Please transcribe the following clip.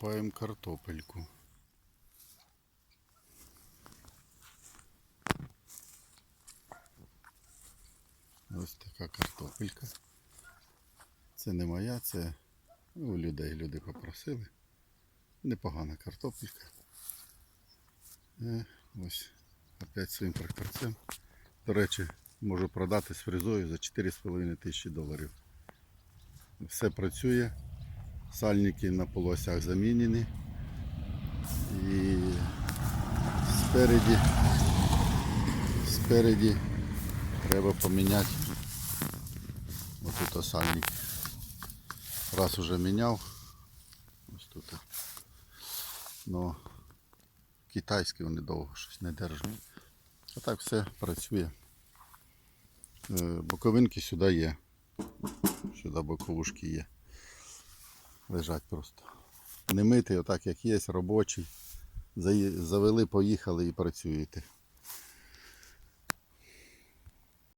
Копаємо картопельку. Ось така картопелька. Це не моя, це у людей. Люди попросили. Непогана картопелька. Е, ось опять своїм тракторцем. До речі, можу продати з фрезою за 4,5 тисячі доларів. Все працює. Сальники на полосях замінені. І спереді, спереді треба поміняти отут сальник. Раз уже міняв. Ось тут. Но китайські вони довго щось не держать. А так все працює. Е, Боковинки сюди є. Сюди боковушки є. Лежать просто. Не митий, отак як є, робочий. Завели, поїхали і працюєте.